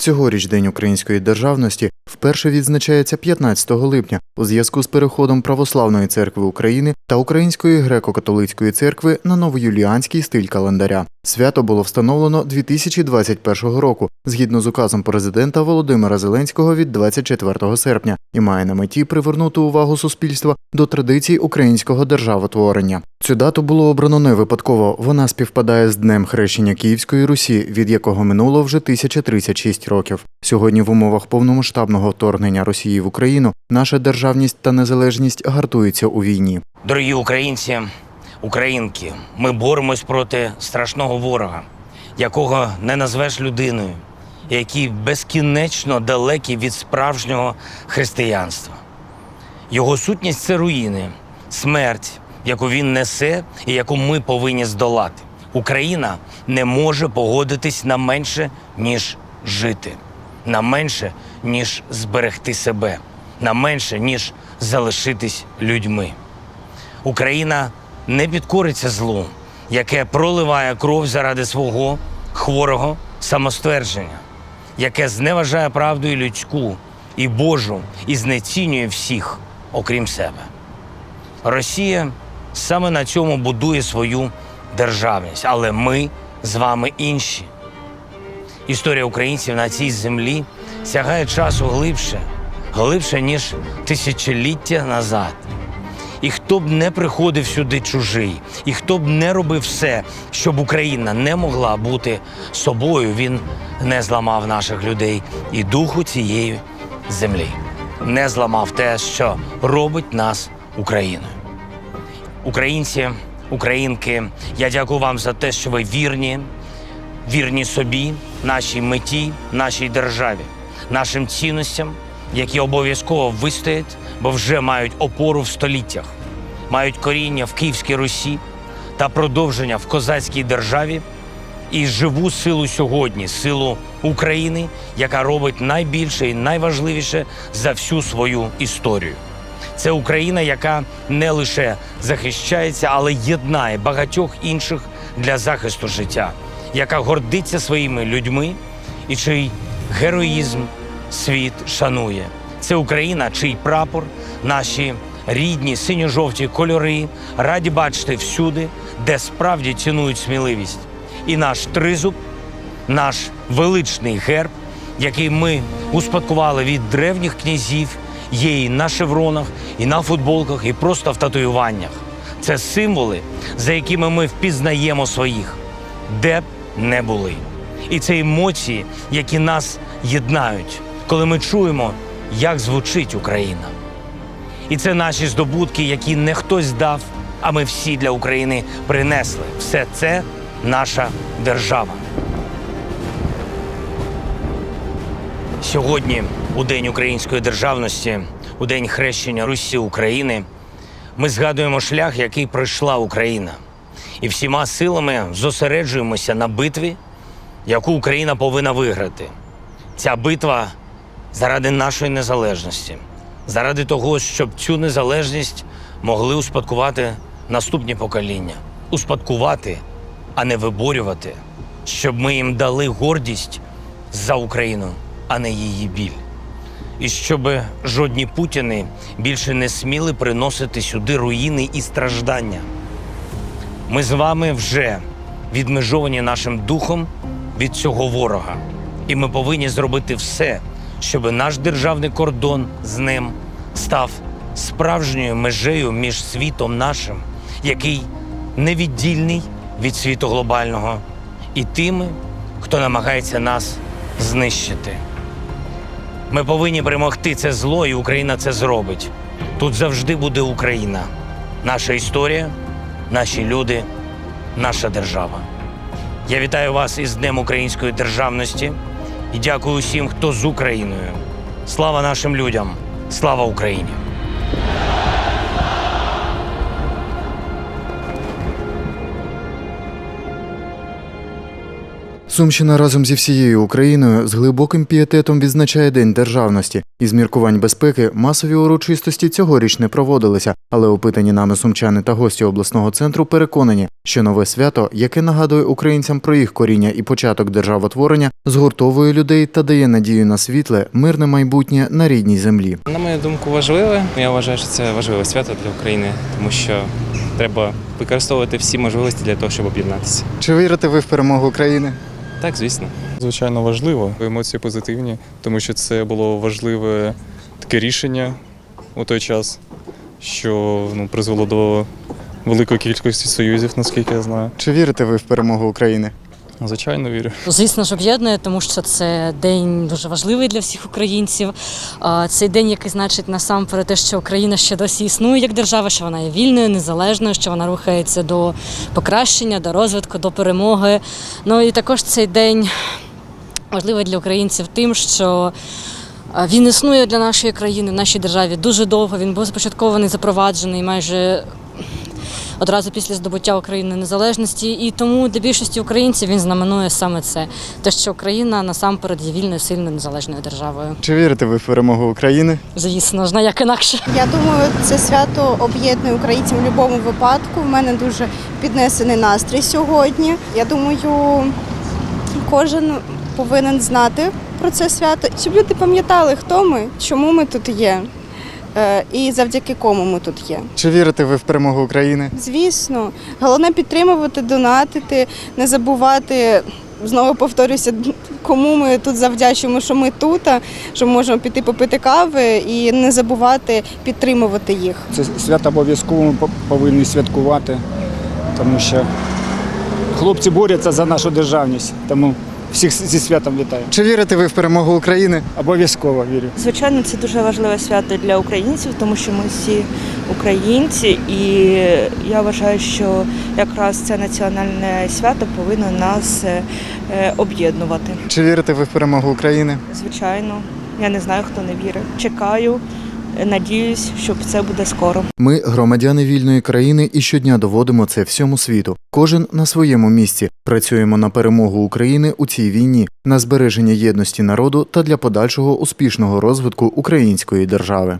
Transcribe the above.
Цьогоріч День української державності вперше відзначається 15 липня у зв'язку з переходом Православної церкви України та Української греко-католицької церкви на новоюліанський стиль календаря. Свято було встановлено 2021 року згідно з указом президента Володимира Зеленського від 24 серпня і має на меті привернути увагу суспільства до традицій українського державотворення. Цю дату було обрано не випадково. Вона співпадає з днем хрещення Київської Русі, від якого минуло вже 1036 років. Сьогодні в умовах повномасштабного вторгнення Росії в Україну наша державність та незалежність гартуються у війні. Дорогі українці, українки, ми боремось проти страшного ворога, якого не назвеш людиною, який безкінечно далекий від справжнього християнства. Його сутність це руїни, смерть, яку він несе і яку ми повинні здолати. Україна не може погодитись на менше, ніж жити, на менше, ніж зберегти себе, на менше, ніж залишитись людьми. Україна не підкориться злу, яке проливає кров заради свого хворого самоствердження, яке зневажає правду і людську, і Божу, і знецінює всіх, окрім себе. Росія саме на цьому будує свою державність, але ми з вами інші. Історія українців на цій землі сягає часу глибше, глибше, ніж тисячоліття назад. І хто б не приходив сюди чужий, і хто б не робив все, щоб Україна не могла бути собою, він не зламав наших людей і духу цієї землі, не зламав те, що робить нас Україною. Українці, українки, я дякую вам за те, що ви вірні, вірні собі, нашій меті, нашій державі, нашим цінностям, які обов'язково вистоять, бо вже мають опору в століттях, мають коріння в Київській Русі та продовження в козацькій державі і живу силу сьогодні, силу України, яка робить найбільше і найважливіше за всю свою історію. Це Україна, яка не лише захищається, але єднає багатьох інших для захисту життя, яка гордиться своїми людьми і чий героїзм світ шанує. Це Україна, чий прапор, наші рідні синьо-жовті кольори раді бачити всюди, де справді цінують сміливість. І наш тризуб, наш величний герб, який ми успадкували від древніх князів, є і на шевронах, і на футболках, і просто в татуюваннях. Це символи, за якими ми впізнаємо своїх, де б не були. І це емоції, які нас єднають, коли ми чуємо, як звучить Україна. І це наші здобутки, які не хтось дав, а ми всі для України принесли. Все це наша держава. Сьогодні, у День української державності, у День хрещення Русі України, ми згадуємо шлях, який пройшла Україна, і всіма силами зосереджуємося на битві, яку Україна повинна виграти. Ця битва заради нашої незалежності, заради того, щоб цю незалежність могли успадкувати наступні покоління, успадкувати, а не виборювати, щоб ми їм дали гордість за Україну, а не її біль. І щоб жодні путіни більше не сміли приносити сюди руїни і страждання. Ми з вами вже відмежовані нашим духом від цього ворога. І ми повинні зробити все, щоб наш державний кордон з ним став справжньою межею між світом нашим, який невіддільний від світу глобального, і тими, хто намагається нас знищити. Ми повинні перемогти це зло, і Україна це зробить. Тут завжди буде Україна, наша історія, наші люди, наша держава. Я вітаю вас із Днем Української державності і дякую усім, хто з Україною. Слава нашим людям! Слава Україні! Сумщина разом зі всією Україною з глибоким пієтетом відзначає День державності. Із міркувань безпеки масові урочистості цьогоріч не проводилися, але опитані нами сумчани та гості обласного центру переконані, що нове свято, яке нагадує українцям про їх коріння і початок державотворення, згуртовує людей та дає надію на світле, мирне майбутнє на рідній землі. На мою думку, важливе. Я вважаю, що це важливе свято для України, тому що треба використовувати всі можливості для того, щоб об'єднатися. Чи вірите ви в перемогу України? Так, звісно. Звичайно, важливо. Емоції позитивні, тому що це було важливе таке рішення у той час, що ну, призвело до великої кількості союзів, наскільки я знаю. Чи вірите ви в перемогу України? Звичайно, вірю. Звісно ж, об'єднує, тому що це день дуже важливий для всіх українців. Цей день, який значить насамперед те, що Україна ще досі існує як держава, що вона є вільною, незалежною, що вона рухається до покращення, до розвитку, до перемоги. Ну і також цей день важливий для українців тим, що він існує для нашої країни, в нашій державі дуже довго. Він був започаткований, запроваджений майже одразу після здобуття України незалежності. І тому для більшості українців він знаменує саме це: те, що Україна насамперед є вільною, сильною, незалежною державою. Чи вірите ви в перемогу України? Звісно ж, як інакше. Я думаю, це свято об'єднує українців в будь-якому випадку. У мене дуже піднесений настрій сьогодні. Я думаю, кожен повинен знати про це свято, щоб люди пам'ятали, хто ми, чому ми тут є, і завдяки кому ми тут є. Чи вірите ви в перемогу України? Звісно, головне підтримувати, донатити, не забувати. Знову повторюся, кому ми тут завдячуємо, що ми тут, а, що можемо піти попити кави і не забувати підтримувати їх. Це свято обов'язково ми по- повинні святкувати, тому що хлопці борються за нашу державність. Тому всіх зі святом вітаю. Чи вірите ви в перемогу України? Обов'язково вірю. Звичайно, це дуже важливе свято для українців, тому що ми всі українці, і я вважаю, що якраз це національне свято повинно нас е, е, об'єднувати. Чи вірите ви в перемогу України? Звичайно, я не знаю, хто не вірить. Чекаю, надіюсь, що це буде скоро. Ми громадяни вільної країни і щодня доводимо це всьому світу. Кожен на своєму місці. Працюємо на перемогу України у цій війні, на збереження єдності народу та для подальшого успішного розвитку української держави.